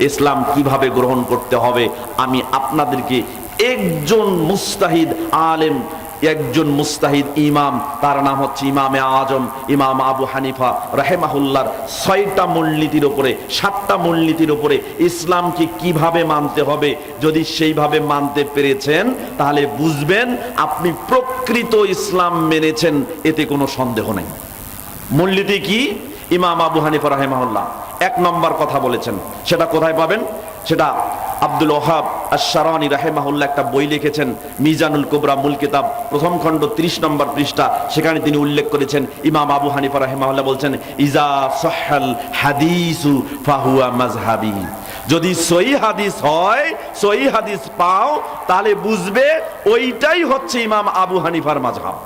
ইসলাম কীভাবে গ্রহণ করতে হবে? আমি আপনাদেরকে একজন মুস্তাহিদ আলেম, একজন মুস্তাহিদ ইমাম, তার নাম হচ্ছে ইমামে আজম, ইমাম আবু হানিফা রাহেমাহুল্লার। ছয়টা মূলনীতির ওপরে সাতটা মূলনীতির ওপরে ইসলামকে কীভাবে মানতে হবে? যদি সেইভাবে মানতে পেরেছেন, তাহলে বুঝবেন আপনি প্রকৃত ইসলাম মেনেছেন, এতে কোনো সন্দেহ নেই। মূলনীতি কি? ইমাম আবু হানিফা রাহেমাহুল্লাহ, এক নম্বর কথা বলেছেন। সেটা কোথায় পাবেন? সেটা আব্দুল ওহাব আশারানি রাহেমাহুল্লাহ একটা বই লিখেছেন, মিজানুল কুবরা মূল কিতাব, প্রথম খণ্ড 30 নম্বর পৃষ্ঠা, সেখানে তিনি উল্লেখ করেছেন, ইমাম আবু হানিফা রাহেমাহুল্লাহ বলছেন, ইজা সহাল হাদিসু ফাহুয়া মাজহাবি যদি সই হাদিস হয় সই হাদিস পাও, তাহলে বুঝবে ওইটাই হচ্ছে ইমাম আবু হানিফার মাঝহাব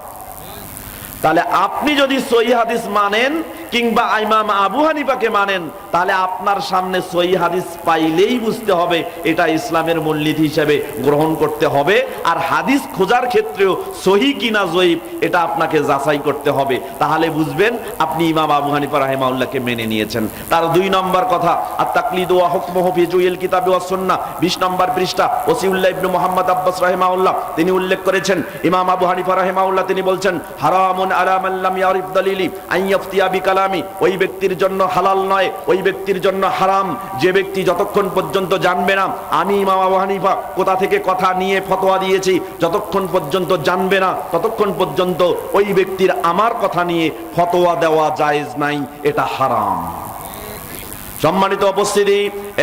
তাহলে আপনি যদি সহি হাদিস মানেন কিংবা ইমাম আবু হানিফাকে মানেন, তাহলে আপনার সামনে সহি হাদিস পাইলেই বুঝতে হবে, এটা ইসলামের মূলনীতি হিসেবে গ্রহণ করতে হবে, আর হাদিস খোঁজার ক্ষেত্রেও সহি কিনা জয়ীব, এটা আপনাকে যাচাই করতে হবে। তাহলে বুঝবেন, আপনি ইমাম আবু হানিফা রাহেমাউল্লাহকে মেনে নিয়েছেন। তার দুই নম্বর কথা আর তাকলিদ ওয়া হুকমহ ফি জুইল কিতাব ওয়া সুন্নাহ 20 নম্বর পৃষ্ঠা, ওসিউল্লাহ ইবনে মুহাম্মদ আব্বাস রাহিমাহুল্লাহ, তিনি উল্লেখ করেছেন, ইমাম আবু হানিফা রাহিমাহুল্লাহ তিনি বলছেন, হারামুন আলা মান লাম ইয়ারিফ দালিলি, আন ইয়াফতিয়া বিকালামি ওই ব্যক্তির জন্য হালাল নয়, ওই ব্যক্তির জন্য হারাম। যে ব্যক্তি যতক্ষণ পর্যন্ত জানবে না, আমি মামা হানিফা, কোথা থেকে কথা নিয়ে ফতোয়া দিয়েছি, যতক্ষণ পর্যন্ত জানবে না, ততক্ষণ পর্যন্ত ওই ব্যক্তির আমার কথা নিয়ে ফতোয়া দেওয়া জায়েজ নাই, এটা হারাম। সম্মানিত উপস্থিতি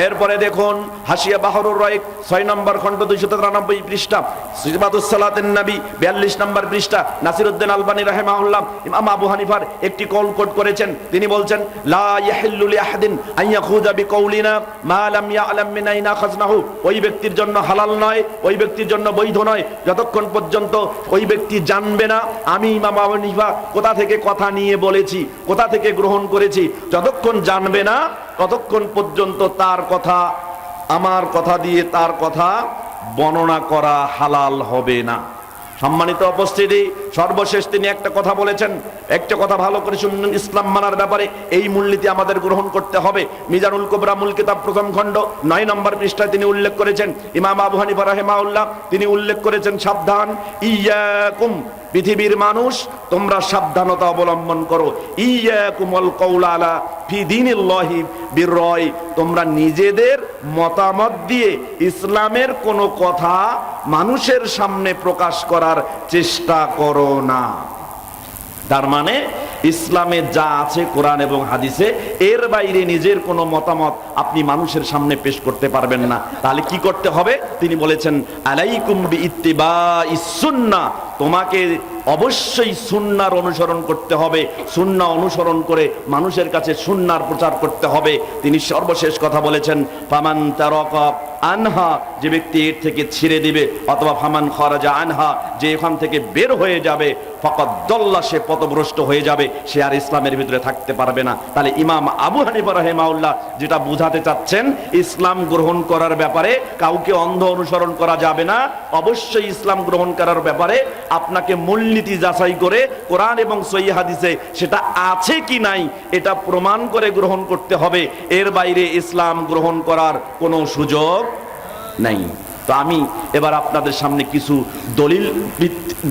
এরপরে দেখুন, হাসিয়া বাহরুর রয়েক ছয় নম্বর খণ্ড দুইশো তিরানব্বই পৃষ্ঠা সিবাদুসালাতেন নবী বিয়াল্লিশ নম্বর পৃষ্ঠা নাসিরউদ্দিন আলবানী রাহেমাহুল্লাহ, ইমাম আবু হানিফার একটি কল কোট করেছেন। তিনি বলছেন, লা ইয়াহিল্লু লিআহাদিন আন ইয়াখুযা বিকাউলিনা মা লাম ইয়ালাম মিন আইনা খাজনাহু। ওই ব্যক্তির জন্য হালাল নয়, ওই ব্যক্তির জন্য বৈধ নয়। যতক্ষণ পর্যন্ত ওই ব্যক্তি জানবে না, আমি ইমাম আবু হানিফা কোথা থেকে কথা নিয়ে বলেছি, কোথা থেকে গ্রহণ করেছি, যতক্ষণ জানবে না, ততক্ষণ পর্যন্ত তার কথা আমার কথা দিয়ে তার কথা বর্ণনা করা হালাল হবে না। সম্মানিত উপস্থিতি সর্বশেষ তিনি একটা কথা বলেছেন, একটা কথা ভালো করে শুনুন, ইসলাম মানার ব্যাপারে এই মূলনীতি আমাদের গ্রহণ করতে হবে। মিজানুল কোবরা মূল কিতাব প্রথম খণ্ড, নয় নম্বর পৃষ্ঠায় তিনি উল্লেখ করেছেন, ইমাম আবু হানিফা রাহেমাউল্লাহ তিনি উল্লেখ করেছেন সাবধান, ইয়াকুম পৃথিবীর মানুষ, তোমরা সাবধানতা অবলম্বন করো। ইয়াকুমল কৌলালা ফি বিরয় তোমরা নিজেদের মতামত দিয়ে ইসলামের কোনো কথা মানুষের সামনে প্রকাশ করার চেষ্টা করো। না। তার মানে ইসলামে যা আছে কোরআন এবং হাদিসে, এর বাইরে নিজের কোনো মতামত আপনি মানুষের সামনে পেশ করতে পারবেন না। তাহলে কি করতে হবে? তিনি বলেছেন, আলাইকুম বি ইত্তিবা তোমাকে অবশ্যই সুন্নার অনুসরণ করতে হবে। সুন্না অনুসরণ করে মানুষের কাছে সুন্নার প্রচার করতে হবে। তিনি সর্বশেষ কথা বলেছেন, ফামান তারকা আনহা যে ব্যক্তি এর থেকে ছিঁড়ে দিবে, অথবা ফামান খরাজা আনহা যে এখান থেকে বের হয়ে যাবে, ফকত দল্লা সে পথভ্রষ্ট হয়ে যাবে, সে আর ইসলামের ভিতরে থাকতে পারবে না। তাহলে ইমাম আবু হানিফা রহেমাউল্লাহ যেটা বুঝাতে চাচ্ছেন, ইসলাম গ্রহণ করার ব্যাপারে কাউকে অন্ধ অনুসরণ করা যাবে না। অবশ্যই ইসলাম গ্রহণ করার ব্যাপারে আপনাকে মূলনীতি যাচাই করে কোরআন এবং সই হাদিসে সেটা আছে কি নাই, এটা প্রমাণ করে গ্রহণ করতে হবে। এর বাইরে ইসলাম গ্রহণ করার কোনো সুযোগ নাই। তো আমি এবার আপনাদের সামনে কিছু দলিল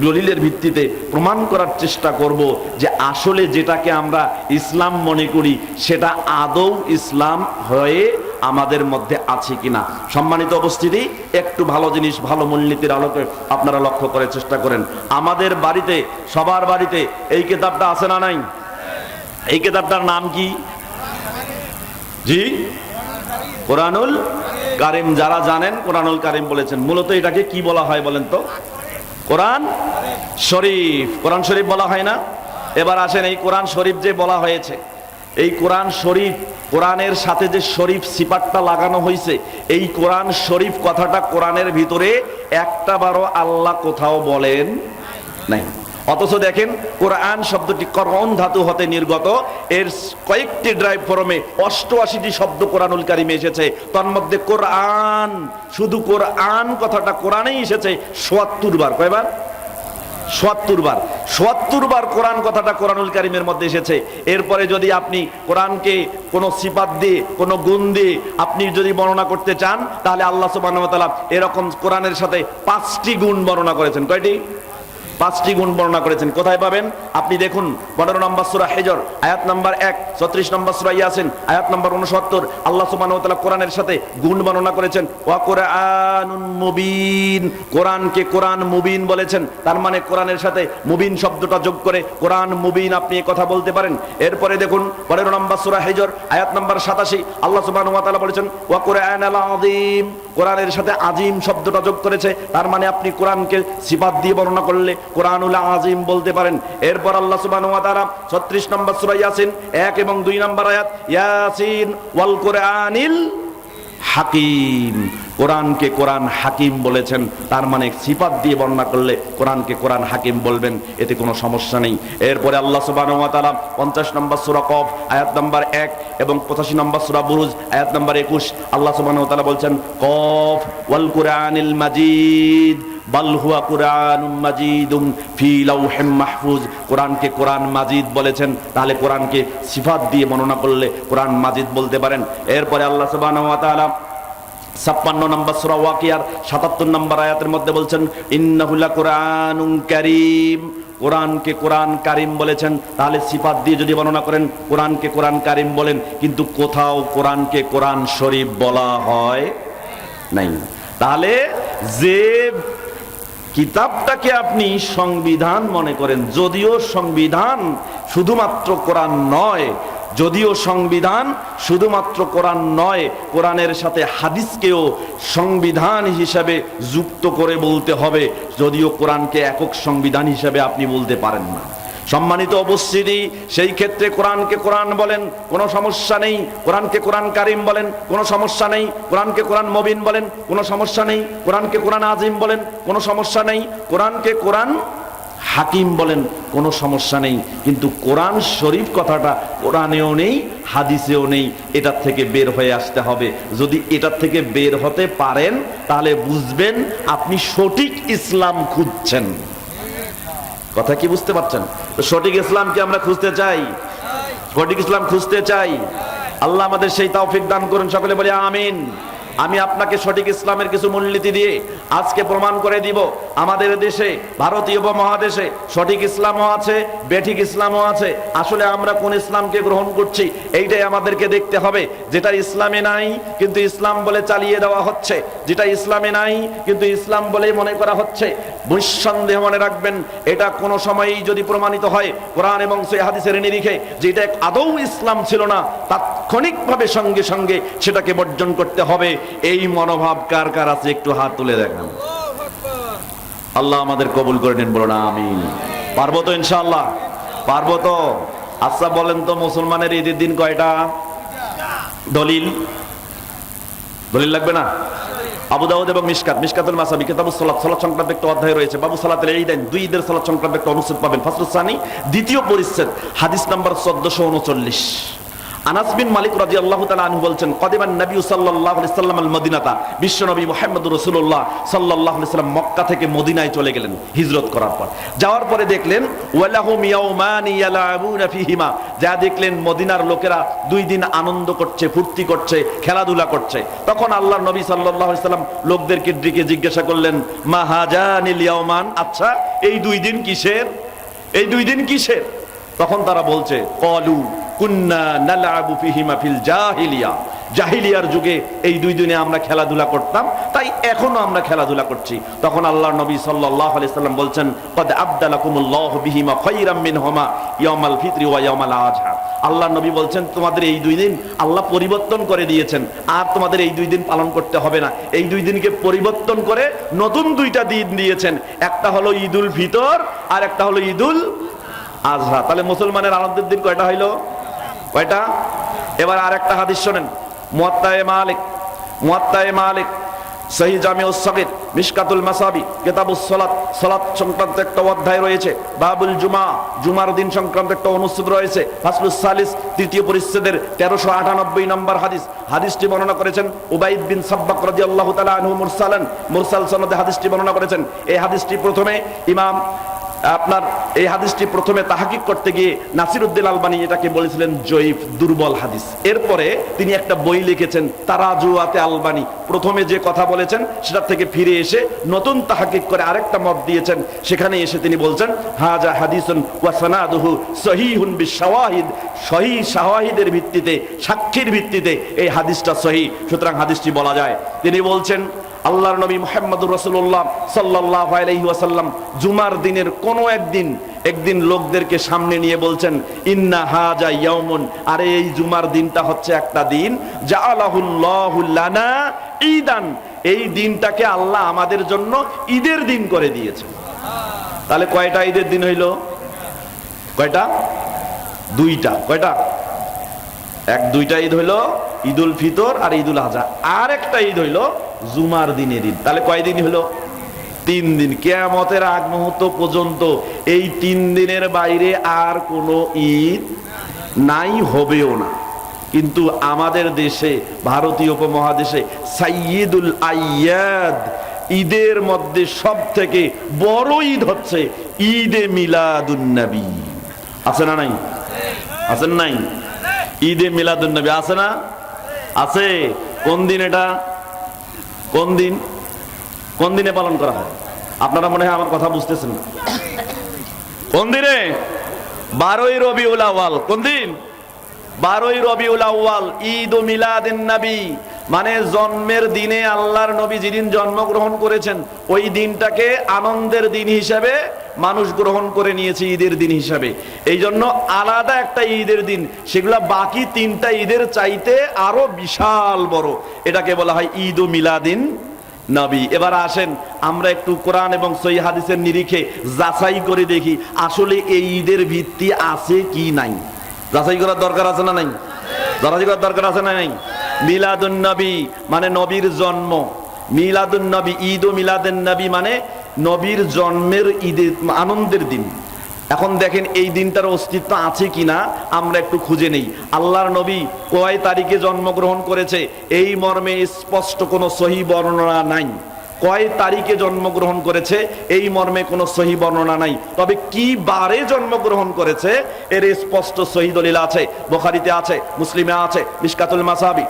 দলিলের ভিত্তিতে প্রমাণ করার চেষ্টা করব যে আসলে যেটাকে আমরা ইসলাম মনে করি, সেটা আদৌ ইসলাম হয়ে আমাদের মধ্যে আছে কিনা। সম্মানিত অবস্থিতি একটু ভালো জিনিস, ভালো মূলনীতির আলোকে আপনারা লক্ষ্য করে চেষ্টা করেন। আমাদের বাড়িতে, সবার বাড়িতে এই কেতাবটা আছে না নাই? এই কেতাবটার নাম কি? জি? কোরআনুল কারিম যারা জানেন, কোরআনুল কারিম বলেছেন। মূলত এটাকে কি বলা হয় বলেন তো? কোরআন শরীফ। কোরআন শরীফ বলা হয় না? এবার আসেন, এই কোরআন শরীফ যে বলা হয়েছে, এই কোরআন শরীফ, কোরআনের সাথে যে শরীফ সিপাটটা লাগানো হয়েছে এই কোরআন শরীফ কথাটা কোরআনের ভিতরে একটা বারো আল্লাহ কোথাও বলেন নাই। অথচ দেখেন, কোরআন শব্দটি করণ ধাতু হতে নির্গত। এর কয়েকটি ড্রাইভ ফরমে অষ্টআশিটি শব্দ কোরআনুল কারিমে এসেছে। তন্মধ্যে কোরআন, শুধু কোরআন কথাটা কোরআনেই এসেছে সোয়াত্তর বার। কয়বার? সোয়াত্তর বার। সোয়াত্তর বার কোরআন কথাটা কোরআনুল কারিমের মধ্যে এসেছে। এরপরে যদি আপনি কোরআনকে কোনো সিপাত দিয়ে, কোনো গুণ দিয়ে আপনি যদি বর্ণনা করতে চান, তাহলে আল্লাহ ওয়া এরকম কোরআনের সাথে পাঁচটি গুণ বর্ণনা করেছেন। কয়টি? পাঁচটি গুণ বর্ণনা করেছেন। কোথায় পাবেন? আপনি দেখুন, পনেরো নম্বর সুরা হেজর, আয়াত নাম্বার এক, ছত্রিশ নম্বর সুরা ইয়াসিন, আয়াত নাম্বার উনসত্তর আল্লাহ সুবহানাহু ওয়া তাআলা কোরআনের সাথে গুণ বর্ণনা করেছেন। ওয়া কোরআনুন মুবিন, কোরআনকে কোরআন মুবিন বলেছেন। তার মানে কোরআনের সাথে মুবিন শব্দটা যোগ করে কোরআন মুবিন আপনি কথা বলতে পারেন। এরপরে দেখুন, পনেরো নম্বর সুরা হেজর, আয়াত নাম্বার সাতাশি, আল্লাহ সুবহানাহু ওয়া তাআলা বলেছেন, ওয়া কোরআন আল আযীম কোরআনের সাথে আজিম শব্দটা যোগ করেছে। তার মানে আপনি কোরআনকে সিফাত দিয়ে বর্ণনা করলে কোরআনুল আজিম বলতে পারেন। এরপর আল্লাহ সুবহানাহু ওয়া তাআলা 36 নম্বর সূরা ইয়াসিন 1 এবং 2 নম্বর আয়াত, ইয়াসিন ওয়াল কোরআনিল হাকিম। কোরআনকে কোরআন হাকিম বলেছেন, তার মানে সিফাত দিয়ে বর্ণনা করলে কোরআনকে কোরআন হাকিম বলবেন, এতে কোনো সমস্যা নেই। এরপরে আল্লাহ তাআলা 50 নম্বর সূরা কফ, আয়াত নম্বর এক এবং 85 নম্বর সূরা বুরুজ, আয়াত নম্বর একুশ। আল্লাহ তাআলা বলছেন, কফ ওয়াল কোরআনিল মাজিদ। বাল হুয়া কুরআনুম মাজিদুম ফি লাউহিম মাহফুজ। কোরআনকে কোরআন মাজিদ বলেছেন, তাহলে কোরআনকে সিফাত দিয়ে বর্ণনা করলে কোরআন মাজিদ বলতে পারেন। এরপরে আল্লাহ সুবহানাহু ওয়া তাআলা ছাপ্পান্ন নম্বর সুরা ওয়াকিয়ার সাতাত্তর নম্বর আয়াতের মধ্যে বলছেন ইন্নাহুল্লা কোরআনুম কারীম। কোরআনকে কোরআন কারিম বলেছেন, তাহলে সিফাত দিয়ে যদি বর্ণনা করেন, কোরআনকে কোরআন কারিম বলেন, কিন্তু কোথাও কোরআনকে কোরআন শরীফ বলা হয় নাই। তাহলে যে কিতাবটাকে আপনি সংবিধান মনে করেন। যদিও সংবিধান শুধুমাত্র কোরআন নয়, যদিও সংবিধান শুধুমাত্র কোরআন নয়, কোরআনের সাথে হাদিসকেও সংবিধান হিসাবে যুক্ত করে বলতে হবে, যদিও কোরআনকে একক সংবিধান হিসাবে আপনি বলতে পারেন না। সম্মানিত উপস্থিতি, সেই ক্ষেত্রে কোরআনকে কোরআন বলেন, কোনো সমস্যা নেই। কোরআনকে কোরআন কারিম বলেন, কোনো সমস্যা নেই। কোরআনকে কোরআন মবিন বলেন, কোনো সমস্যা নেই। কোরআনকে কোরআন আজিম বলেন, কোনো সমস্যা নেই। কোরআনকে কোরআন হাকিম বলেন, কোনো সমস্যা নেই। কিন্তু কোরআন শরীফ কথাটা কোরআনেও নেই, হাদিসেও নেই। এটার থেকে বের হয়ে আসতে হবে। যদি এটার থেকে বের হতে পারেন, তাহলে বুঝবেন আপনি সঠিক ইসলাম খুঁজছেন। কথা কি বুঝতে পারছেন? সঠিক ইসলামকে আমরা খুঁজতে চাই। সঠিক ইসলাম খুঁজতে চাই। আল্লাহ আমাদের সেই তাওফিক দান করুন, সকলে বলে আমিন। আমি আপনাকে সঠিক ইসলামের কিছু মূলনীতি দিয়ে আজকে প্রমাণ করে দিব। আমাদের দেশে, ভারতীয় উপমহাদেশে সঠিক ইসলামও আছে, বেঠিক ইসলামও আছে। আসলে আমরা কোন ইসলামকে গ্রহণ করছি, এইটাই আমাদেরকে দেখতে হবে। যেটা ইসলামে নাই, কিন্তু ইসলাম বলে চালিয়ে দেওয়া হচ্ছে। যেটা ইসলামে নাই, কিন্তু ইসলাম বলেই মনে করা হচ্ছে। নিঃসন্দেহ মনে রাখবেন, এটা কোনো সময়ই যদি প্রমাণিত হয়, কোরআন এবং সে হাদিসের নিরিখে যে এটা আদৌ ইসলাম ছিল না, তাৎক্ষণিকভাবে সঙ্গে সঙ্গে সেটাকে বর্জন করতে হবে। এই মনোভাব কার কার আছে একটু হাত তুলে দেখান। আল্লাহ আমাদের কবুল করে নিন বলো না আমি পারব তো ইনশাআল্লাহ? পারব তো? আচ্ছা বলেন তো মুসলমানের ঈদের দিন কয়টা? দলিল? দলিল লাগবে না? আবু দাউদ এবং মিশকাত। মিশকাতুল মাসাবি, কিতাবুস সালাত। সালাত সংক্রান্ত একটা অধ্যায় রয়েছে। বাবু সালাতের এই দেন, দুই ঈদের সালাত সংক্রান্ত একটা অনুচ্ছেদ পাবেন। ফাসলুস সানি, দ্বিতীয় পরিচ্ছেদ, হাদিস নাম্বার 1439 আনাস বিন মালিক রাদিয়াল্লাহু তাআলা আনহু বলছেন কদিমান নবী আলাইহি সাল্লাম আল মদিনাতা, বিশ্ব নবী মুহাম্মদুর রাসূলুল্লাহ সাল্লাল্লাহু সাল্লাম মক্কা থেকে মদিনায় চলে গেলেন হিজরত করার পর। যাওয়ার পরে দেখলেন ফিহিমা যা দেখলেন মদিনার লোকেরা দুই দিন আনন্দ করছে, ফুর্তি করছে, খেলাধুলা করছে। তখন আল্লাহ নবী সাল্লাল্লাহু সাল্লাম লোকদেরকে ডেকে জিজ্ঞাসা করলেন, মা হাজানিল ইয়াউমান আচ্ছা এই দুই দিন কিসের? এই দুই দিন কিসের? তখন তারা বলছে, কলু কুন্না নালাবু ফিহিমা ফিল জাহিলিয়া। জাহিলিয়ার যুগে এই দুই দিনে আমরা খেলাধুলা করতাম, তাই এখনও আমরা খেলাধুলা করছি। তখন আল্লাহ নবী সাল্লাল্লাহু আলাইহি সাল্লাম বলছেন, কদ আবদালাকুমুল্লাহ বিহিমা ওয়া আল্লাহ নবী বলছেন, তোমাদের এই দুই দিন আল্লাহ পরিবর্তন করে দিয়েছেন, আর তোমাদের এই দুই দিন পালন করতে হবে না। এই দুই দিনকে পরিবর্তন করে নতুন দুইটা দিন দিয়েছেন। একটা হলো ঈদুল ফিতর, আর একটা হলো ঈদুল আজহা। তাহলে মুসলমানের আনন্দের দিন কয়টা হইল? কয়টা? এবার আর একটা হাদিস শোনেন। মুয়াত্তায়ে মালিক মুয়াত্তায়ে মালিক সহি জামে উসসাগির মিশকাতুল মাসাবি, কিতাবুস সালাত সালাত সংক্রান্ত একটা অধ্যায় রয়েছে। বাবুল জুমা, জুমার দিন সংক্রান্ত একটা অনুচ্ছেদ রয়েছে। ফাসলুস সালিস, তৃতীয় পরিচ্ছেদের তেরোশো আটানব্বই নম্বর হাদিস। হাদিসটি বর্ণনা করেছেন উবাইদ বিন সাব্বাক রাদিয়াল্লাহু তাআলা আনহু মুরসালান। মুরসাল সনদে হাদিসটি বর্ণনা করেছেন। এই হাদিসটি প্রথমে ইমাম আপনার এই হাদিসটি প্রথমে তাহাকিক করতে গিয়ে নাসিরউদ্দিন আলবানী এটাকে বলেছিলেন জয়ীফ দুর্বল হাদিস। এরপরে তিনি একটা বই লিখেছেন, তারাজুয়াতে আলবানী। প্রথমে যে কথা বলেছেন সেটা থেকে ফিরে এসে নতুন তাহাকিক করে আরেকটা মত দিয়েছেন। সেখানে এসে তিনি বলছেন, হাজা হাদিসুন ওয়াসানাদুহু সহিহুন বিশাওয়াহিদ। সহি শাওয়াহিদের ভিত্তিতে, সাক্ষীর ভিত্তিতে এই হাদিসটা সহি। সুতরাং হাদিসটি বলা যায়। তিনি বলছেন আল্লাহর নবী মোহাম্মদুর রসুল্লাহ সাল্লাহ আলাইহি ওয়াসাল্লাম জুমার দিনের কোনো একদিন একদিন লোকদেরকে সামনে নিয়ে বলছেন, ইন্না হাজা ইয়াউমুন। আরে এই জুমার দিনটা হচ্ছে একটা দিন যা আল্লাহুল্লাহুল্লানা ঈদান। এই দিনটাকে আল্লাহ আমাদের জন্য ঈদের দিন করে দিয়েছে তাহলে কয়টা ঈদের দিন হইল? কয়টা? দুইটা। কয়টা? এক দুইটা ঈদ হইল ঈদুল ফিতর আর ঈদুল আজহা। আর একটা ঈদ হইল জুমার দিনের ঈদ। তাহলে কয়দিন হলো তিন দিন। কেয়ামতের আগ মুহূর্ত পর্যন্ত এই তিন দিনের বাইরে আর কোনো ঈদ নাই, হবেও না। কিন্তু আমাদের দেশে, ভারতীয় উপমহাদেশে সাইয়দুল আয়াদ ঈদের মধ্যে সব থেকে বড় ঈদ হচ্ছে ঈদ ঈদে মিলাদুন্নবী আছে না নাই? আছেন নাই? ঈদে মিলাদুন্নবী আছে না? আছে। কোন দিন এটা? কোন দিন? কোন দিনে পালন করা হয়? আপনারা মনে হয় আমার কথা বুঝতেছেন কোন দিনে? বারোই রবি উলাওয়াল কোন দিন? বারোই রবিউল আউয়াল, ঈদ ও মিলাদিন নবী। মানে জন্মের দিনে আল্লাহর নবী যেদিন জন্মগ্রহণ করেছেন, ওই দিনটাকে আনন্দের দিন হিসাবে মানুষ গ্রহণ করে নিয়েছে ঈদের দিন হিসাবে। এই জন্য আলাদা একটা ঈদের দিন, সেগুলা বাকি তিনটা ঈদের চাইতে আরও বিশাল বড়। এটাকে বলা হয় ঈদ ও মিলাদিন নবী। এবার আসেন, আমরা একটু কোরআন এবং সই হাদিসের নিরিখে যাচাই করে দেখি, আসলে এই ঈদের ভিত্তি আছে কি নাই। যাচাই করার দরকার আছে না নাই? যাচাই করার দরকার আছে না নাই? মিলাদুন নবী মানে নবীর জন্ম। মিলাদুন নবী, ঈদ ও মিলাদুন নবী মানে নবীর জন্মের ঈদের আনন্দের দিন। এখন দেখেন এই দিনটার অস্তিত্ব আছে কি না আমরা একটু খুঁজে নেই। আল্লাহর নবী কয় তারিখে জন্মগ্রহণ করেছে? এই মর্মে স্পষ্ট কোনো সহি বর্ণনা নাই। কয় তারিখে জন্মগ্রহণ করেছে, এই মর্মে কোনো সহি বর্ণনা নাই। তবে কি বারে জন্মগ্রহণ করেছে, এর স্পষ্ট সহি দলিল আছে, বোখারিতে আছে, মুসলিমে আছে মিসকাতুল মাসাবি।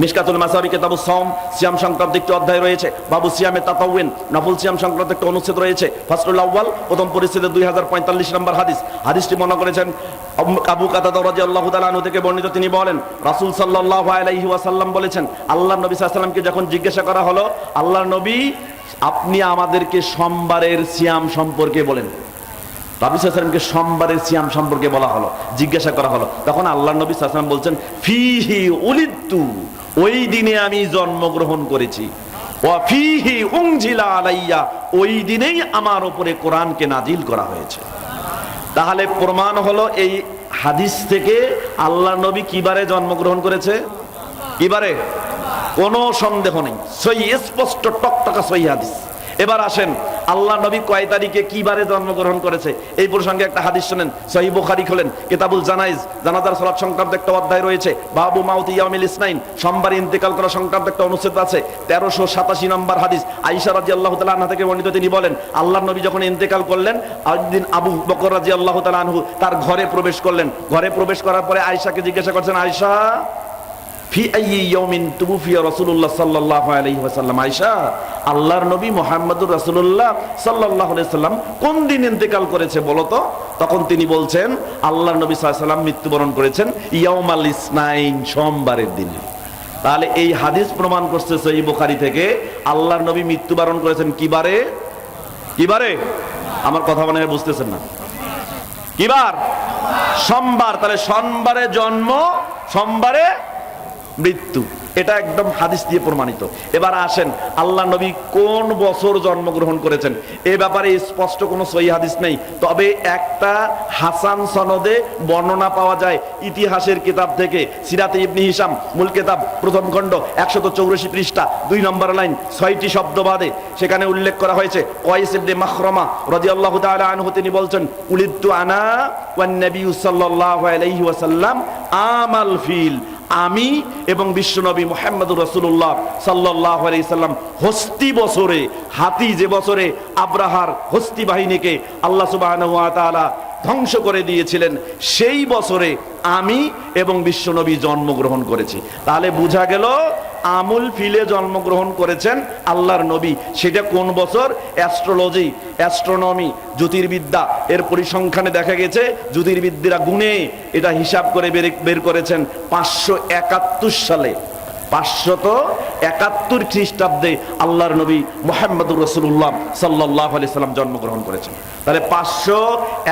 মিসকাতুল মাসাবি কেতাবু সম সিয়াম সংক্রান্ত একটি অধ্যায় রয়েছে। বাবু সিয়ামে তাতাউন, নফল সিয়াম সংক্রান্ত একটা অনুচ্ছেদ রয়েছে। ফাসরুল আউ্বাল প্রথম পরিস্থিতি দুই হাজার পঁয়তাল্লিশ নম্বর হাদিস। হাদিসটি মনে করেছেন আবু কাতাদা রাদিয়াল্লাহু তাআলা আনহু থেকে বর্ণিত। তিনি বলেন, রাসূল সাল্লাল্লাহু আলাইহি ওয়াসাল্লাম বলেছেন আল্লাহর নবী আলাইহি যখন জিজ্ঞাসা করা হলো, আল্লাহর নবী, আপনি আমাদেরকে সোমবারের সিয়াম সম্পর্কে বলেন। রাবি সাল্লামকে সোমবারের সিয়াম সম্পর্কে বলা হলো, জিজ্ঞাসা করা হলো। তখন আল্লাহ নবী সাল্লাম বলছেন, ফিহি উলিদ্দু ওই দিনে আমি জন্মগ্রহণ করেছি। ওয়াফিহি উংজিলা আলাইয়া, ওই দিনেই আমার উপরে কোরআনকে নাজিল করা হয়েছে। তাহলে প্রমাণ হলো এই হাদিস থেকে আল্লাহ নবী কিবারে জন্মগ্রহণ করেছে? কিবারে? কোনো সন্দেহ নেই। সই স্পষ্ট, টকটকা সই হাদিস। এবার আসেন, আল্লাহ নবী কয় তারিখে কিবারে জন্মগ্রহণ করেছে? এই প্রসঙ্গে একটা হাদিস শোনেন সহি বুখারি খোলেন, কিতাবুল জানাইজ, জানাজার সালাত সংক্রান্ত একটা অধ্যায় রয়েছে, বাবু মাউতি ইয়ামিল ইসনাইন, সোমবার ইন্তেকাল করা সংক্রান্ত একটা অনুচ্ছেদ আছে, তেরোশো সাতাশি নম্বর হাদিস আইসা রাজি আল্লাহ তালা থেকে বর্ণিত, তিনি বলেন, আল্লাহ নবী যখন ইন্তেকাল করলেন, একদিন আবু বকর রাজি আল্লাহ তালা আনহু তার ঘরে প্রবেশ করলেন, ঘরে প্রবেশ করার পরে আয়সাকে জিজ্ঞাসা করছেন আয়সা ফি আইয়ি ইয়াউমিন তুবুফিয়া রাসূলুল্লাহ সাল্লাল্লাহু আলাইহি ওয়াসাল্লাম। আয়েশা, আল্লাহর নবী মুহাম্মদুর রাসূলুল্লাহ সাল্লাল্লাহু আলাইহি সাল্লাম কোন দিন ইন্তেকাল করেছে বলো তো? তখন তিনি বলছেন, আল্লাহর নবী সাল্লাম মৃত্যুবরণ করেছেন ইয়াউমাল ইসনাইন, সোমবারের দিনে। তাহলে এই হাদিস প্রমাণ করছে সহি বুখারী থেকে, আল্লাহর নবী মৃত্যুবরণ করেছেন কিবারে কিবারে আমার কথা মনে হয় বুঝতেছেন না। কিবার সোমবার। তাহলে সোমবারে জন্ম, সোমবারে মৃত্যু। এটা একদম হাদিস দিয়ে প্রমাণিত। এবার আসেন, আল্লাহ নবী কোন বছর জন্মগ্রহণ করেছেন? এ ব্যাপারে স্পষ্ট কোনো সহি হাদিস নেই। তবে একটা হাসান সনদে বর্ণনা পাওয়া যায় ইতিহাসের কিতাব থেকে। সিরাতে ইবনি হিসাম মূল কিতাব, প্রথম খণ্ড, একশত চৌরাশি পৃষ্ঠা, দুই নম্বর লাইন, ছয়টি শব্দ বাদে। সেখানে উল্লেখ করা হয়েছে কয়েস ইবনে মাখরমা রাদিয়াল্লাহু তাআলা আনহু, তিনি বলছেন উলিদ্দু আনা ওয়ান নবী সাল্লাল্লাহু আলাইহি ওয়াসাল্লাম, আমাল ফিল, আমি এবং বিশ্বনবী মোহাম্মদুর রসুল্লাহ সাল্লাহ সাল্লাম হস্তি বছরে হাতি যে বছরে আব্রাহার হস্তি বাহিনীকে আল্লাহ সুবাহ ধ্বংস করে দিয়েছিলেন। সেই বছরে আমি এবং বিশ্বনবী জন্মগ্রহণ করেছি। তাহলে বোঝা গেল, আমুল ফিলে জন্মগ্রহণ করেছেন আল্লাহর নবী। সেটা কোন বছর? অ্যাস্ট্রোলজি, অ্যাস্ট্রোনমি, জ্যোতির্বিদ্যা। এর পরিসংখ্যানে দেখা গেছে, জ্যোতির্বিদ্যারা গুণে এটা হিসাব করে বের করেছেন পাঁচশো একাত্তর সালে। পাঁচশত একাত্তর খ্রিস্টাব্দে আল্লাহর নবী মোহাম্মদুর রসুল্লাহ সাল্লাহ আলি সাল্লাম জন্মগ্রহণ করেছেন। তাহলে পাঁচশো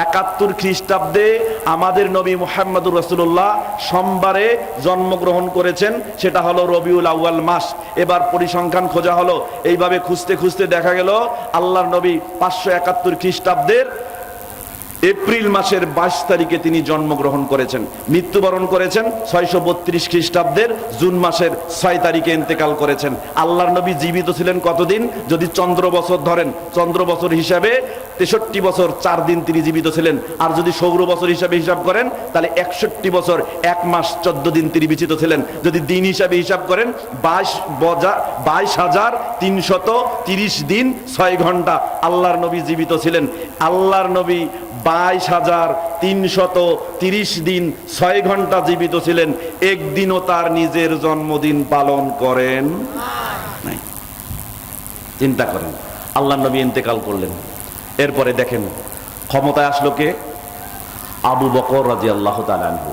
একাত্তর খ্রিস্টাব্দে আমাদের নবী মোহাম্মদুর রসুল্লাহ সোমবারে জন্মগ্রহণ করেছেন, সেটা হলো রবিউল আউয়াল মাস। এবার পরিসংখ্যান খোঁজা হলো, এইভাবে খুঁজতে খুঁজতে দেখা গেল, আল্লাহর নবী পাঁচশো একাত্তর খ্রিস্টাব্দের এপ্রিল মাসের বাইশ তারিখে তিনি জন্মগ্রহণ করেছেন। মৃত্যুবরণ করেছেন ছয়শো বত্রিশ খ্রিস্টাব্দের জুন মাসের ছয় তারিখে ইন্তেকাল করেছেন। আল্লাহর নবী জীবিত ছিলেন কতদিন? যদি চন্দ্র বছর ধরেন, চন্দ্র বছর হিসাবে তেষট্টি বছর, চার দিন তিনি জীবিত ছিলেন। আর যদি সৌর বছর হিসাবে হিসাব করেন, তাহলে একষট্টি বছর, এক মাস, চোদ্দ দিন তিনি বিচিত ছিলেন। যদি দিন হিসাবে হিসাব করেন, বাইশ বজা, বাইশ হাজার, তিনশত তিরিশ দিন, ছয় ঘণ্টা আল্লাহর নবী জীবিত ছিলেন। আল্লাহর নবী বাইশ হাজার, তিনশত তিরিশ দিন, ছয় ঘণ্টা জীবিত ছিলেন। একদিনও তার নিজের জন্মদিন পালন করেন চিন্তা করেন আল্লাহ নবী ইন্তেকাল করলেন। এরপরে দেখেন ক্ষমতায় আসলো কে? আবু বকর রাজি আল্লাহ তালু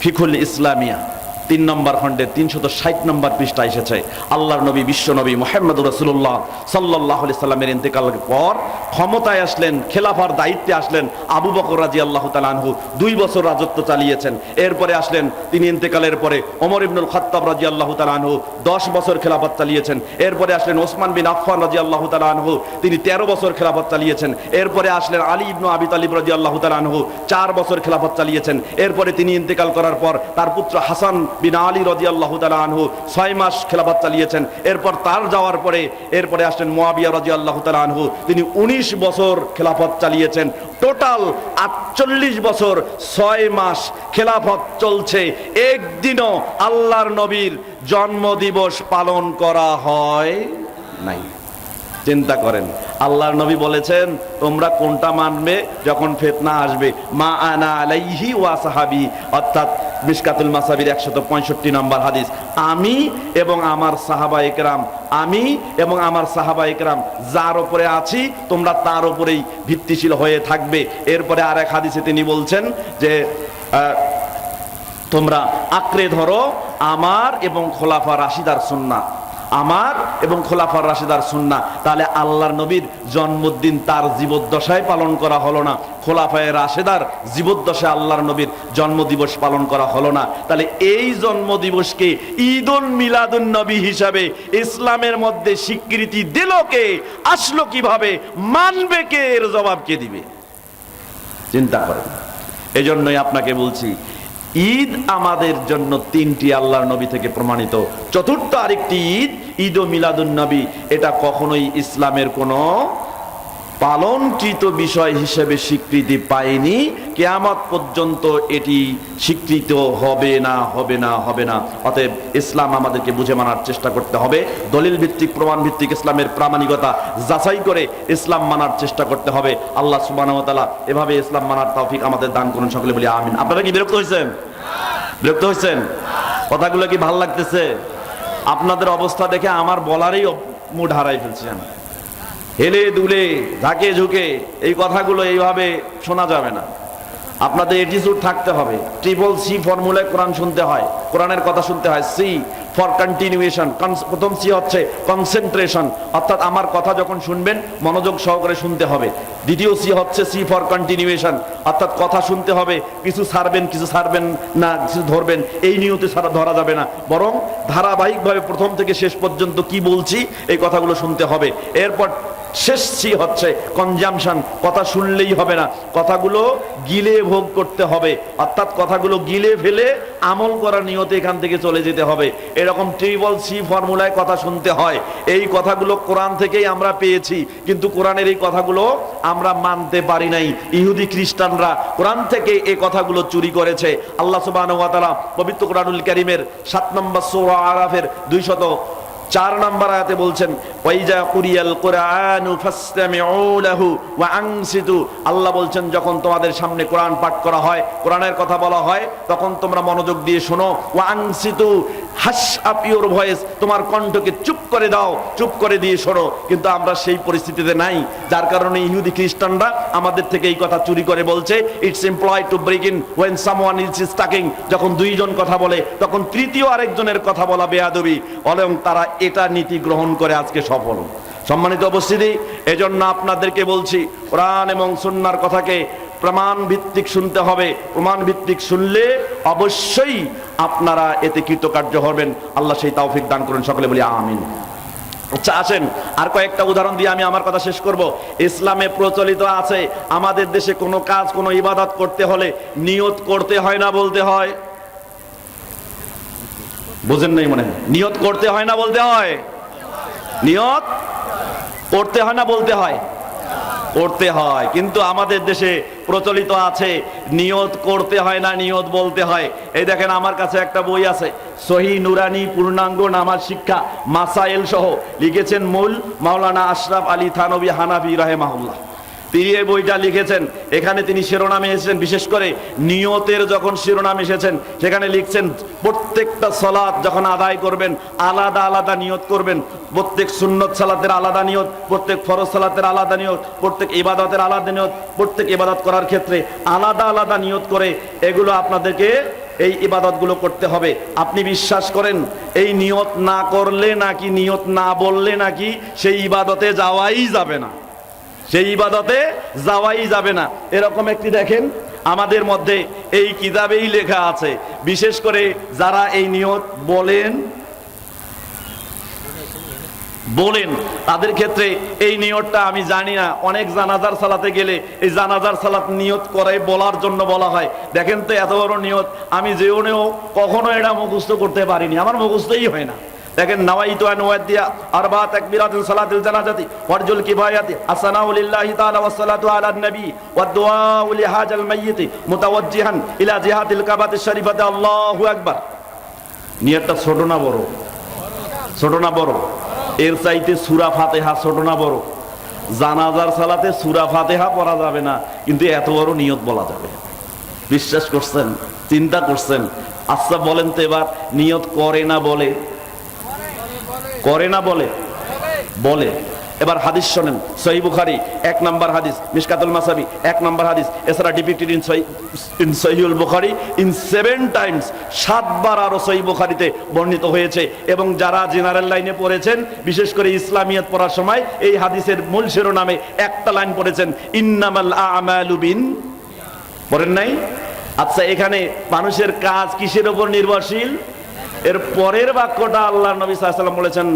ফিকুল ইসলামিয়া। তিন নম্বর খণ্ডে তিনশত ষাট নম্বর পৃষ্ঠা এসেছে। আল্লাহর নবী, বিশ্ব নবী মোহাম্মদ রসুল্লাহ সাল্লাহ আলি সাল্লামের ইন্তেকালের পর ক্ষমতায় আসলেন, খেলাফার দায়িত্বে আসলেন আবু বকর রাজি আল্লাহ তালানহু দুই বছর রাজত্ব চালিয়েছেন। এরপরে আসলেন তিনি ইন্তেকালের পরে ওমর ইবনুল খত্তাব রাজি আল্লাহ তালানহু দশ বছর খেলাফত চালিয়েছেন। এরপরে আসলেন ওসমান বিন আফফান রাজি আল্লাহ তালানহু তিনি তেরো বছর খেলাফত চালিয়েছেন। এরপরে আসলেন আলী ইবনু আবি তালিব রাজি আল্লাহ তালানহু চার বছর খেলাফত চালিয়েছেন। এরপরে তিনি ইন্তেকাল করার পর তার পুত্র হাসান বিন আলী রাজি আল্লাহ আনহু ছয় মাস খেলাফত চালিয়েছেন। এরপর তার যাওয়ার পরে, এরপরে আসলেন মোয়াবিয়া রাজি আল্লাহ আনহু। তিনি উনিশ বছর খেলাফত চালিয়েছেন। টোটাল আটচল্লিশ বছর ছয় মাস খেলাফত চলছে। একদিনও আল্লাহর নবীর জন্মদিবস পালন করা হয় নাই। চিন্তা করেন, আল্লাহর নবী বলেছেন, তোমরা কোনটা মানবে যখন ফেতনা আসবে? মা আনা আলাইহি ওয়া সাহাবি, অর্থাৎ মিসকাতুল মাসাবির একশত পঁয়ষট্টি নম্বর হাদিস। আমি এবং আমার সাহাবা একরাম, আমি এবং আমার সাহাবা একরাম যার ওপরে আছি, তোমরা তার উপরেই ভিত্তিশীল হয়ে থাকবে। এরপরে আর এক হাদিসে তিনি বলছেন যে তোমরা আঁকড়ে ধরো আমার এবং খোলাফা রাশিদার সুন্না আমার এবং খোলাফার রাশিদার সুন্না তাহলে আল্লাহর নবীর জন্মদিন তার জীবদ্দশায় পালন করা হলো না। খোলাফায় রাশেদার জীবদ্দশায় আল্লাহর নবীর জন্মদিবস পালন করা হলো না। তাহলে এই জন্মদিবসকে ঈদুল মিলাদুন নবী হিসাবে ইসলামের মধ্যে স্বীকৃতি দিল কে, আসলো কীভাবে, মানবে কে, এর জবাব কে দিবে? চিন্তা করেন এজন্যই আপনাকে বলছি ঈদ আমাদের জন্য তিনটি আল্লাহর নবী থেকে প্রমাণিত। চতুর্থ আরেকটি ঈদ ঈদ ও মিলাদুন নবী। এটা কখনোই ইসলামের কোনো পালনকৃত বিষয় হিসেবে স্বীকৃতি পায়নি। কেয়ামত পর্যন্ত এটি স্বীকৃত হবে না হবে না হবে না। অতএব ইসলাম আমাদেরকে বুঝে মানার চেষ্টা করতে হবে। দলিল ভিত্তিক প্রমাণ ভিত্তিক ইসলামের প্রামাণিকতা যাচাই করে ইসলাম মানার চেষ্টা করতে হবে। আল্লাহ তাআলা এভাবে ইসলাম মানার তৌফিক আমাদের দান করুন। সকলে বলি আমিন। আপনারা কি বিরক্ত হয়েছেন বিরক্ত হয়েছেন কথাগুলো কি ভালো লাগতেছে? আপনাদের অবস্থা দেখে আমার বলারই মুড হারাই ফেলছেন। হেলে দুলে, ঝাঁকে ঝুঁকে এই কথাগুলো এইভাবে শোনা যাবে না। আপনাদের এটিটিউড থাকতে হবে। ট্রিপল সি ফর্মুলায় কোরআন শুনতে হয়। কোরআনের কথা শুনতে হয়। সি ফর কন্টিনিউয়েশন প্রথম সি হচ্ছে কনসেন্ট্রেশন। অর্থাৎ আমার কথা যখন শুনবেন, মনোযোগ সহকারে শুনতে হবে। দ্বিতীয় সি হচ্ছে সি ফর কন্টিনিউয়েশন। অর্থাৎ কথা শুনতে হবে, কিছু সারবেন কিছু সারবেন না, কিছু ধরবেন। এই নিয়তে সারা ধরা যাবে না। বরং ধারাবাহিকভাবে প্রথম থেকে শেষ পর্যন্ত কি বলছি, এই কথাগুলো শুনতে হবে। এরপর শেষছি হচ্ছে কনজামশন কথা শুনলেই হবে না। কথাগুলো গিলে ভোগ করতে হবে। অর্থাৎ কথাগুলো গিলে ফেলে আমল করার নিয়তে এখান থেকে চলে যেতে হবে। এরকম ট্রিপল সি ফর্মুলায় কথা শুনতে হয়। এই কথাগুলো কোরআন থেকেই আমরা পেয়েছি, কিন্তু কোরআনের এই কথাগুলো আমরা মানতে পারি নাই। ইহুদি খ্রিস্টানরা কোরআন থেকে এই কথাগুলো চুরি করেছে। আল্লাহ তাআলা পবিত্র কোরআনুল কারীমের 7 নম্বর সূরা আরাফের 200 চার নম্বর আয়াতে বলছেন, ওয়াইজা কুরিয়াল কোরআনু ফাসতামিউ লাহু ওয়া আনসিতু আল্লাহ বলছেন, যখন তোমাদের সামনে কোরআন পাঠ করা হয়, কোরআনের কথা বলা হয়, তখন তোমরা মনোযোগ দিয়ে শোনো। ওয়া আনসিতু হাস আপ ইওর ভয়েস, তোমার কণ্ঠকে চুপ করে দাও, চুপ করে দিয়ে শোনো। কিন্তু আমরা সেই পরিস্থিতিতে নাই, যার কারণে ইহুদি খ্রিস্টানরা আমাদের থেকে এই কথা চুরি করে বলছে it's employ to break in when someone is stalking যখন দুইজন কথা বলে, তখন তৃতীয় আরেকজনের কথা বলা বেয়াদবি। এবং তারা এটা নীতি গ্রহণ করে আজকে সফল। সম্মানিত উপস্থিতি, এজন্য আপনাদেরকে বলছি, কোরআন এবং সুন্নার কথাকে প্রমাণ ভিত্তিক শুনতে হবে। প্রমাণ ভিত্তিক শুনলে অবশ্যই আপনারা এতে কৃতকার্য হবেন। আল্লাহ সেই তৌফিক দান করুন, সকলে বলি আমিন। আচ্ছা আসেন, আর কয়েকটা উদাহরণ দিয়ে আমি আমার কথা শেষ করব। ইসলামে প্রচলিত আছে, আমাদের দেশে কোনো কাজ, কোনো ইবাদত করতে হলে নিয়ত করতে হয় না বলতে হয়। বুঝেন নাই মনে। নিয়ত করতে হয় না বলতে হয়। নিয়ত করতে হয় না বলতে হয়। করতে হয়। কিন্তু আমাদের দেশে প্রচলিত আছে, নিয়ত করতে হয় না, নিয়ত বলতে হয়। এই দেখেন আমার কাছে একটা বই আছে, সহি নুরানি পূর্ণাঙ্গ নামাজ শিক্ষা, মাসাইল সহ, লিখেছেন মূল মাওলানা আশরাফ আলী থানবী হানাফি রাহেমাহুল্লাহ। তিনি এই বইটা লিখেছেন, এখানে তিনি শিরোনামে এসেছেন, বিশেষ করে নিয়তের যখন শিরোনাম এসেছেন, সেখানে লিখছেন, প্রত্যেকটা সলাৎ যখন আদায় করবেন, আলাদা আলাদা নিয়ত করবেন, প্রত্যেক সুন্নত সালাতের আলাদা নিয়ত, প্রত্যেক ফরজ সালাতের আলাদা নিয়ত, প্রত্যেক ইবাদতের আলাদা নিয়ত, প্রত্যেক ইবাদত করার ক্ষেত্রে আলাদা আলাদা নিয়ত করে এগুলো আপনাদেরকে এই ইবাদতগুলো করতে হবে। আপনি বিশ্বাস করেন, এই নিয়ত না করলে নাকি, নিয়ত না বললে নাকি সেই ইবাদতে যাওয়াই যাবে না। সেই ইবাদতে যাওয়াই যাবে না। এরকম একটি দেখেন, আমাদের মধ্যে এই কিতাবেই লেখা আছে। বিশেষ করে যারা এই নিয়ত বলেন বলেন, তাদের ক্ষেত্রে এই নিয়তটা আমি জানি না। অনেক জানাজার সালাতে গেলে এই জানাজার সালাত নিয়ত করে বলার জন্য বলা হয়। দেখেন তো এত বড় নিয়ত, আমি যেওনেও কখনো এটা মুখস্থ করতে পারিনি। আমার মুখস্থই হয় না। দেখেন নাওয়াইতু আন ওয়াদিয়া আরবা তাকবীরাতুল সালাতুল জানাজাতি ওয়ারজুল কিফায়াতি আসসালামু লিল্লাহি তাআলা ওয়াস সালাতু আলা নবী ওয়াদ দুআউ লিহাজাল মাইয়িত মুতাওয়াজ্জিহান ইলা জিহাতিল কাবাতিশ শরীফাতে আল্লাহু আকবার। নিয়তটা ছোট না বড়? ছোট বড়? এর চাইতে সূরা ফাতিহা ছোট না বড়? জানাজার সালাতে সূরা ফাতিহা পড়া যাবে না, কিন্তু এত বড় নিয়ত বলা যাবে। বিশ্বাস করছেন, চিন্তা করছেন আচ্ছা বলেন তো এবার, নিয়ত করে না বলে করে না বলে বলে। এবার হাদিস শোনেন, সহি বুখারি, এক নাম্বার হাদিস, মিসকাতুল মাসাবি, এক নাম্বার হাদিস, এছাড়া ডিপিটেড ইন ইন সহিউল বুখারি, ইন সেভেন টাইমস সাতবার আরও সহি বুখারিতে বর্ণিত হয়েছে। এবং যারা জেনারেল লাইনে পড়েছেন, বিশেষ করে ইসলামিয়াত পড়ার সময়, এই হাদিসের মূল শিরোনামে একটা লাইন পড়েছেন, ইন্নামাল আমালু বিন, পড়েন নাই? আচ্ছা এখানে মানুষের কাজ কিসের উপর নির্ভরশীল? এর পরের বাক্যটা আল্লাহ নবী সাল্লাম বলেছেন,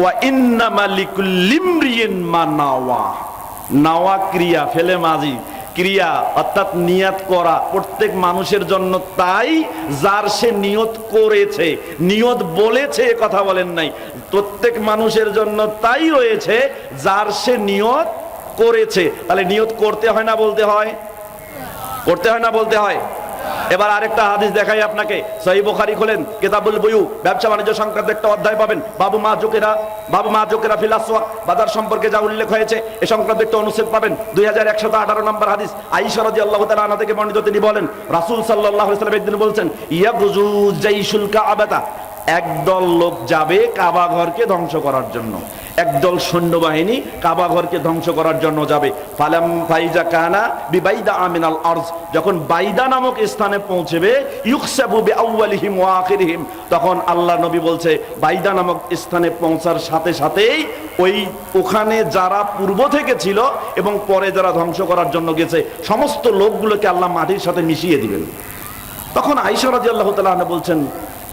ওয়া ইন্নামা লিকুল্লিমরিইন মা নাওয়া। নাওয়া ক্রিয়া, ফেলে মাজি, ক্রিয়া অর্থাৎ নিয়াত করা, প্রত্যেক মানুষের জন্য তাই যার সে নিয়ত করেছে, নিয়ত বলেছে, এ কথা বলেন নাই। প্রত্যেক মানুষের জন্য তাই রয়েছে যার সে নিয়ত করেছে। তাহলে নিয়ত করতে হয় না বলতে হয়? করতে হয় না বলতে হয়? এবার আরেকটা হাদিস দেখাই আপনাকে। সহি বুখারী খোলেন, কিতাবুল বুয়ু, ব্যবসা বাণিজ্য সংক্রান্ত একটা অধ্যায় পাবেন। বাবু মা জোকেরা, বাবু মা জোকেরা ফিল আসওয়াক বাজার সম্পর্কে যা উল্লেখ হয়েছে, এ সংক্রান্ত একটা অনুচ্ছেদ পাবেন। দুই হাজার একশত আঠারো নম্বর হাদিস আইসা রাদিয়াল্লাহু তাআলা আনহা থেকে বর্ণিত, তিনি বলেন, রাসূল সাল্লাল্লাহু আলাইহি ওয়াসাল্লাম একদিন বলছেন ইয়াবজু শুল্কা কাবাতা একদল লোক যাবে কাবা ঘরকে ধ্বংস করার জন্য। একদল সৈন্যবাহিনী কাবা ঘরকে ধ্বংস করার জন্য যাবে। ফালাম ফাইজা কানা বিবাইদা আমিনাল আরজ। যখন বাইদা নামক স্থানে পৌঁছবে, ইউকসাবু বিআউয়ালিহিম ওয়া আখিরিহিম, তখন আল্লাহ নবী বলছে, বাইদা নামক স্থানে পৌঁছার সাথে সাথেই ওই ওখানে যারা পূর্ব থেকে ছিল এবং পরে যারা ধ্বংস করার জন্য গেছে, সমস্ত লোকগুলোকে আল্লাহ মাটির সাথে মিশিয়ে দিবেন। তখন আইসা রাজি আল্লাহ তালা বলছেন,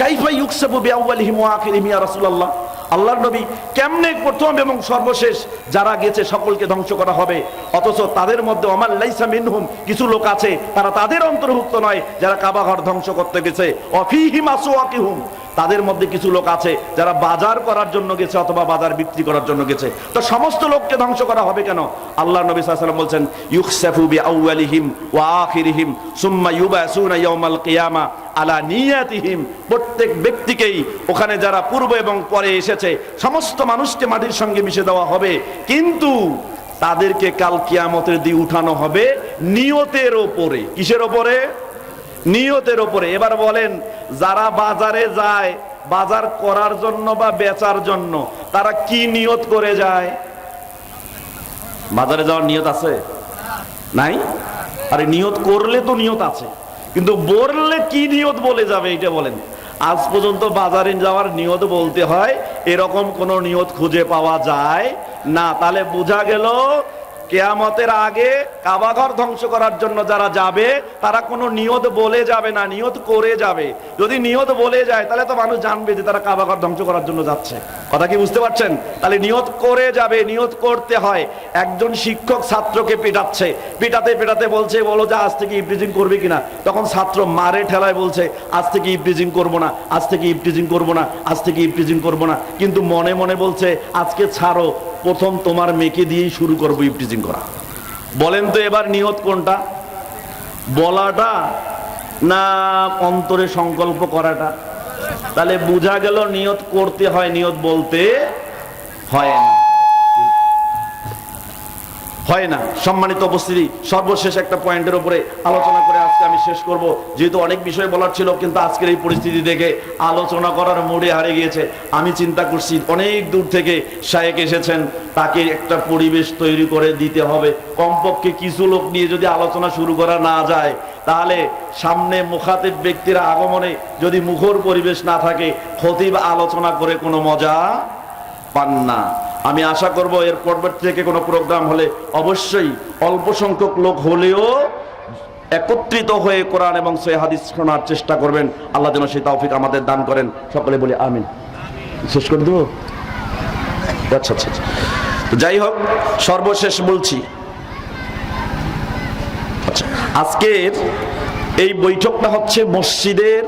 কাইফা ইউকসাবু বিআউয়ালিহিম ওয়া আখিরিহিম ইয়া রাসূলুল্লাহ? আল্লাহর নবী কেমনে প্রথম এবং সর্বশেষ যারা গেছে সকলকে ধ্বংস করা হবে? অথচ তাদের মধ্যে আমার লাইসা মিনহুম কিছু লোক আছে, তারা তাদের অন্তর্ভুক্ত নয় যারা কাবাঘর ধ্বংস করতে গেছে। অফিহিম আসুয়াকিহুম তাদের মধ্যে কিছু লোক আছে যারা বাজার করার জন্য গেছে অথবা বাজার বিক্রি করার জন্য গেছে। তো সমস্ত লোককে ধ্বংস করা হবে কেন? আল্লাহ নবী সাল্লাল্লাহু বলছেন ইউকসাফু বিআউয়ালিহিম ওয়া আখিরিহিম সুম্মা ইউবাসুনা ইয়াউমাল কিয়ামা আলা নিয়াতিহিম। প্রত্যেক ব্যক্তিকেই ওখানে যারা পূর্ব এবং পরে এসেছে, সমস্ত মানুষকে মাটির সঙ্গে মিশে দেওয়া হবে। কিন্তু তাদেরকে কাল কিয়ামতের দিয়ে উঠানো হবে নিয়তের ওপরে। কিসের ওপরে? নিয়তের ওপরে এবার বলেন, যারা বাজারে যায়, বাজার করার জন্য বা বেচার জন্য, তারা কি নিয়ত করে যায়? বাজারে যাওয়ার নিয়ত আছে? নাই? আরে, নিয়ত করলে তো নিয়ত আছে। কিন্তু বললে কি নিয়ত বলে যাবে এটা বলেন। আজ পর্যন্ত বাজারে যাওয়ার নিয়ত বলতে হয়, এরকম কোন নিয়ত খুঁজে পাওয়া যায় না। তাহলে বোঝা গেল কেয়ামতের আগে কাবাঘর ধ্বংস করার জন্য যারা যাবে, তারা কোনো নিয়ত বলে যাবে না, নিয়ত করে যাবে। যদি নিয়ত বলে যায়, তাহলে তো মানুষ জানবে যে তারা কাবাঘর ধ্বংস করার জন্য যাচ্ছে। কথা কি বুঝতে পারছেন? তাহলে নিয়ত করে যাবে, নিয়ত করতে হয়। একজন শিক্ষক ছাত্রকে পেটাচ্ছে। পেটাতে পেটাতে বলছে, বলো যে আজ থেকে ইপ্রিজিং করবে কিনা? তখন ছাত্র মারে ঠেলায় বলছে, আজ থেকে ইপ্রিজিং করব না, আজ থেকে ইপ্রিজিং করব না, আজ থেকে ইপ্রিজিং করব না। কিন্তু মনে মনে বলছে, আজকে ছাড়ো প্রথম তোমার মেয়েকে দিয়েই শুরু করব ইপ্রিজিং করা। বলেন তো এবার নিয়ত কোনটা? বলাটা না অন্তরে সংকল্প করাটা? তাহলে বোঝা গেল নিয়ত করতে হয়, নিয়ত বলতে হয় না। হয় না। সম্মানিত উপস্থিতি, সর্বশেষ একটা পয়েন্টের উপরে আলোচনা করে আজকে আমি শেষ করব। যেহেতু অনেক বিষয় বলার ছিল, কিন্তু আজকের এই পরিস্থিতি দেখে আলোচনা করার মোড়ে হারিয়ে গিয়েছে। আমি চিন্তা করছি, অনেক দূর থেকে শায়েক এসেছেন, তাকে একটা পরিবেশ তৈরি করে দিতে হবে। কমপক্ষে কিছু লোক নিয়ে যদি আলোচনা শুরু করা না যায়, তাহলে সামনে মুখাতিব ব্যক্তিরা আগমনে যদি মুখর পরিবেশ না থাকে, খতিব আলোচনা করে কোনো মজা পান না। আমি আশা করব, এর পর্বত থেকে কোনো প্রোগ্রাম হলে অবশ্যই অল্প সংখ্যক লোক হলেও একত্রিত হয়ে কোরআন এবং সে হাদিস শোনার চেষ্টা করবেন। আল্লাহ যেন সেই তৌফিক আমাদের দান করেন। সকলে বলি আমিন। শেষ করে দেবো? আচ্ছা আচ্ছা আচ্ছা। যাই হোক, সর্বশেষ বলছি। আচ্ছা আজকের এই বৈঠকটা হচ্ছে মসজিদের